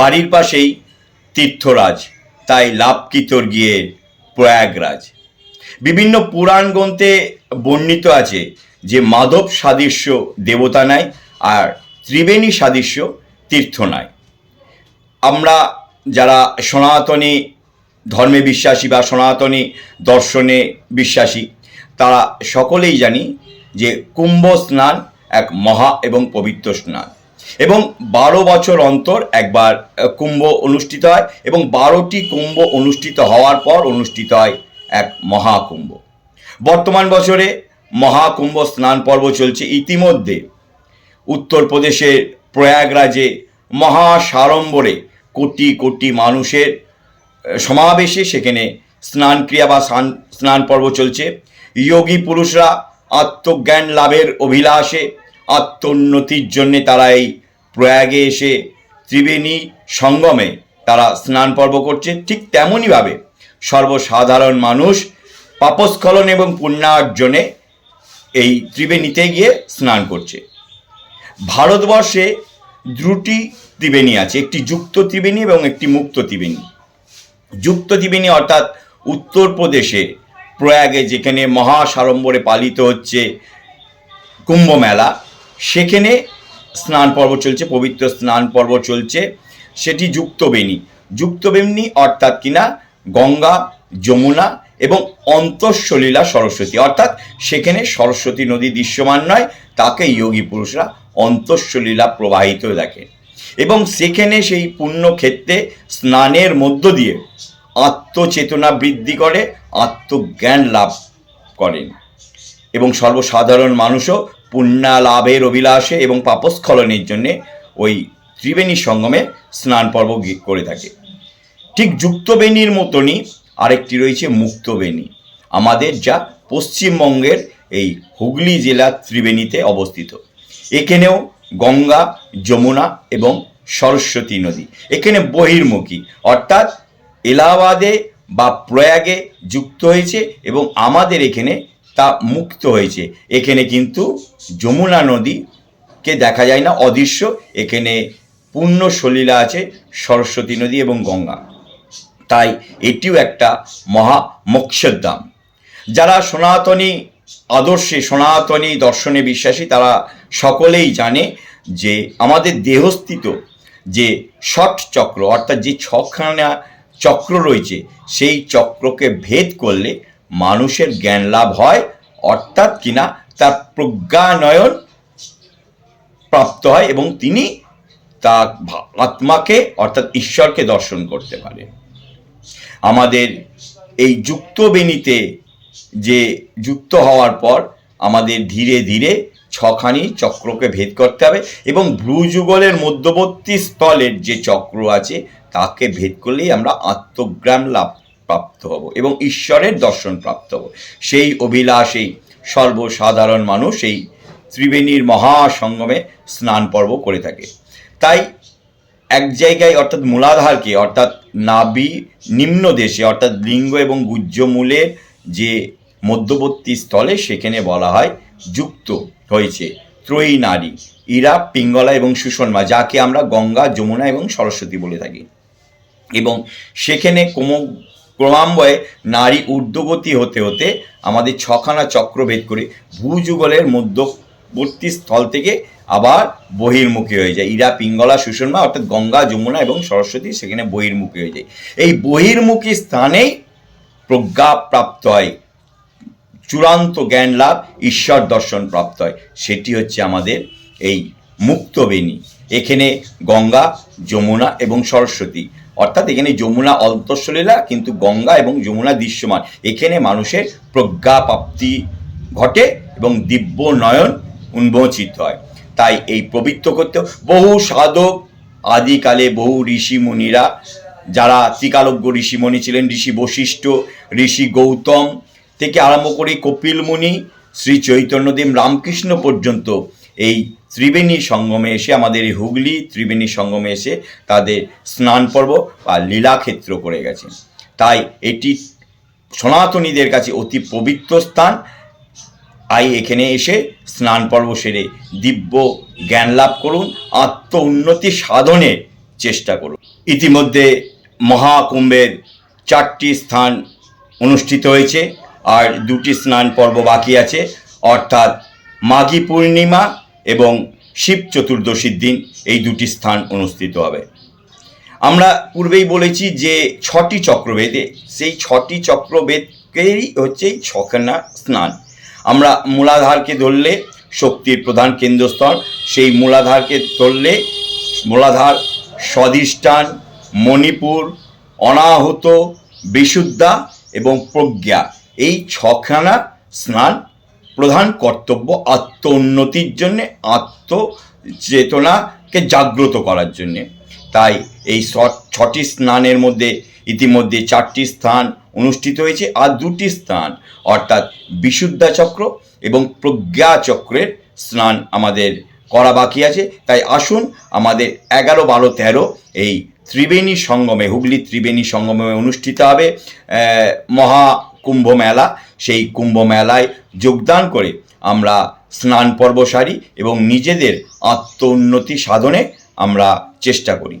বাড়ির পাশেই তীর্থরাজ, তাই লাভ কি তোর গিয়ে প্রয়াগরাজ? বিভিন্ন পুরাণ গ্রন্থে বর্ণিত আছে যে মাধব সাদৃশ্য দেবতা নাই আর ত্রিবেণী সাদৃশ্য তীর্থ নাই। আমরা যারা সনাতনী ধর্মে বিশ্বাসী বা সনাতনী দর্শনে বিশ্বাসী, তারা সকলেই জানি যে কুম্ভ স্নান এক মহা এবং পবিত্র স্নান। এবং বারো বছর অন্তর একবার কুম্ভ অনুষ্ঠিত হয় এবং বারোটি কুম্ভ অনুষ্ঠিত হওয়ার পর অনুষ্ঠিত হয় এক মহাকুম্ভ। বর্তমান বছরে মহাকুম্ভ স্নান পর্ব চলছে। ইতিমধ্যে উত্তরপ্রদেশের প্রয়াগরাজে মহা সাড়ম্বরে কোটি কোটি মানুষের সমাবেশে সেখানে স্নান ক্রিয়া বা স্নান- স্নান পর্ব চলছে। যোগী পুরুষরা আত্মজ্ঞান লাভের অভিলাষে আত্মোন্নতির জন্যে তারা এই প্রয়াগে এসে ত্রিবেণী সঙ্গমে তারা স্নান পর্ব করছে। ঠিক তেমনইভাবে সর্বসাধারণ মানুষ পাপস্খলন এবং পুণ্যার্জনে এই ত্রিবেণীতে গিয়ে স্নান করছে। ভারতবর্ষে দুটি ত্রিবেণী আছে, একটি যুক্ত ত্রিবেণী এবং একটি মুক্ত ত্রিবেণী। যুক্ত ত্রিবেণী অর্থাৎ উত্তরপ্রদেশে প্রয়াগে যেখানে মহাসাড়ম্বরে পালিত হচ্ছে কুম্ভ মেলা, সেখানে স্নান পর্ব চলছে, পবিত্র স্নান পর্ব চলছে। সেটি যুক্তবেণী। যুক্তবেণী অর্থাৎ কিনা? গঙ্গা, যমুনা এবং অন্তঃসলীলা সরস্বতী। অর্থাৎ সেখানে সরস্বতী নদী দৃশ্যমান নয়, তাকে যোগী পুরুষরা অন্তঃসলীলা প্রবাহিত দেখে। এবং সেখানে সেই পুণ্যক্ষেত্রে স্নানের মধ্য দিয়ে আত্মচেতনা বৃদ্ধি করে, আত্মজ্ঞান লাভ করেন। এবং সর্বসাধারণ মানুষও পুণ্যা লাভের অভিলাষে এবং পাপস্খলনের জন্যে ওই ত্রিবেণী সঙ্গমে স্নান পর্ব করে থাকে। ঠিক যুক্তবেণীর মতনই আরেকটি রয়েছে মুক্তবেণী। আমাদের যা পশ্চিমবঙ্গের এই হুগলি জেলার ত্রিবেণীতে অবস্থিত। এখানেও গঙ্গা, যমুনা এবং সরস্বতী নদী। এখানে বহির্মুখী। অর্থাৎ এলাহাবাদে বা প্রয়াগে যুক্ত হয়েছে এবং আমাদের এখানে তা মুক্ত হয়েছে। এখানে কিন্তু যমুনা নদীকে দেখা যায় না, অদৃশ্য। এখানে পূর্ণ সলীলা আছে, সরস্বতী নদী এবং গঙ্গা। তাই এটিও একটা মহা মোক্ষধাম যারা সনাতনী আদর্শে, সনাতনী দর্শনে বিশ্বাসী, তারা সকলেই জানে যে আমাদের দেহস্থিত যে ষট চক্র, অর্থাৎ যে ছখানা চক্র রয়েছে, সেই চক্রকে ভেদ করলে মানুষের জ্ঞান লাভ হয়, অর্থাৎ কিনা তার প্রজ্ঞানয়ন প্রাপ্ত হয় এবং তিনি ভা- আত্মাকে, অর্থাৎ ঈশ্বরকে দর্শন করতে পারে আমাদের এই যুক্ত বেনিতে যে যুক্ত হওয়ার পর আমাদের ধীরে ধীরে ছখানি চক্রকে ভেদ করতে হবে এবং ভ্রুযুগলের মধ্যবর্তী স্থলের যে চক্র আছে, তাকে ভেদ করলেই আমরা আত্মজ্ঞান লাভ প্রাপ্ত হব এবং ঈশ্বরের দর্শন প্রাপ্ত হব। সেই অভিলাষেই সর্বসাধারণ মানুষ এই ত্রিবেণীর মহাসঙ্গমে স্নান পর্ব করে থাকে। তাই এক জায়গায় অর্থাৎ মূলাধারকে অর্থাৎ নাভি নিম্ন দেশে অর্থাৎ লিঙ্গ এবং গুজ্জমূলের যে মধ্যবর্তী স্থলে সেখানে বলা হয় যুক্ত হয়েছে ত্রয়ী নারী, ইরা, পিঙ্গলা এবং সুষমা যাকে আমরা গঙ্গা, যমুনা এবং সরস্বতী বলে থাকি। এবং সেখানে ক্রম ক্রমান্বয়ে নারী ঊর্ধ্বগতি হতে হতে আমাদের ছখানা চক্রভেদ করে ভূযুগলের মধ্যবর্তী স্থল থেকে আবার বহির্মুখী হয়ে যায়। ইরা, পিঙ্গলা সুষমা অর্থাৎ গঙ্গা, যমুনা এবং সরস্বতী সেখানে বহির্মুখী হয়ে যায়। এই বহির্মুখী স্থানেই প্রজ্ঞা প্রাপ্ত হয়, চূড়ান্ত জ্ঞান লাভ, ঈশ্বর দর্শন প্রাপ্ত হয়। সেটি হচ্ছে আমাদের এই মুক্তবেণী। এখানে গঙ্গা, যমুনা এবং সরস্বতী। অর্থাৎ এখানে যমুনা অন্তঃসলীলা কিন্তু গঙ্গা এবং যমুনা দৃশ্যমান। এখানে মানুষের প্রজ্ঞাপ্রাপ্তি ঘটে এবং দিব্য নয়ন উন্মোচিত হয়। তাই এই পবিত্র করতে বহু সাধক আদিকালে বহু ঋষি মুনিরা, যারা ত্রিকালজ্ঞ ঋষিমণি ছিলেন, ঋষি বশিষ্ঠ, ঋষি গৌতম থেকে আরম্ভ করে কপিল মুনি, শ্রী চৈতন্যদেব, রামকৃষ্ণ পর্যন্ত এই ত্রিবেণী সঙ্গমে এসে আমাদের এই হুগলি ত্রিবেণী সঙ্গমে এসে তাদের স্নান পর্ব বা লীলাক্ষেত্র করে গেছেন তাই এটি সনাতনীদের কাছে অতি পবিত্র স্থান। আই এখানে এসে স্নান পর্ব সেরে দিব্য জ্ঞান লাভ করুন, আত্ম উন্নতি সাধনে চেষ্টা করুন। ইতিমধ্যে মহাকুম্ভের চারটি স্থান অনুষ্ঠিত হয়েছে, আর দুটি স্নান পর্ব বাকি আছে। অর্থাৎ মাঘী পূর্ণিমা এবং শিব চতুর্দশীর দিন এই দুটি স্থান অনুষ্ঠিত হবে। আমরা পূর্বেই বলেছি যে ছটি চক্রবেদে সেই ছটি চক্রবেদকেই হচ্ছে ছখানা স্নান। আমরা মূলাধারকে ধরলে শক্তির প্রধান কেন্দ্রস্থল, সেই মূলাধারকে ধরলে মূলাধার স্বধিষ্ঠান, মণিপুর, অনাহত, বিশুদ্ধা এবং প্রজ্ঞা। এই ছখানা স্নান প্রধান কর্তব্য আত্ম উন্নতির জন্যে আত্ম চেতনাকে জাগ্রত করার জন্যে। তাই এই ছটি স্নানের মধ্যে ইতিমধ্যে চারটি স্থান অনুষ্ঠিত হয়েছে, আর দুটি স্থান, অর্থাৎ বিশুদ্ধা চক্র এবং প্রজ্ঞা চক্রের স্নান আমাদের করা বাকি আছে। তাই আসুন আমাদের এগারো, বারো, তেরো এই ত্রিবেণী সঙ্গমে, হুগলি ত্রিবেণী সঙ্গমে অনুষ্ঠিত হবে। মহা কুম্ভ মেলা সেই কুম্ভ মেলায় যোগদান করে আমরা স্নান পর্ব সারি এবং নিজেদের আত্ম উন্নতি সাধনে আমরা চেষ্টা করি।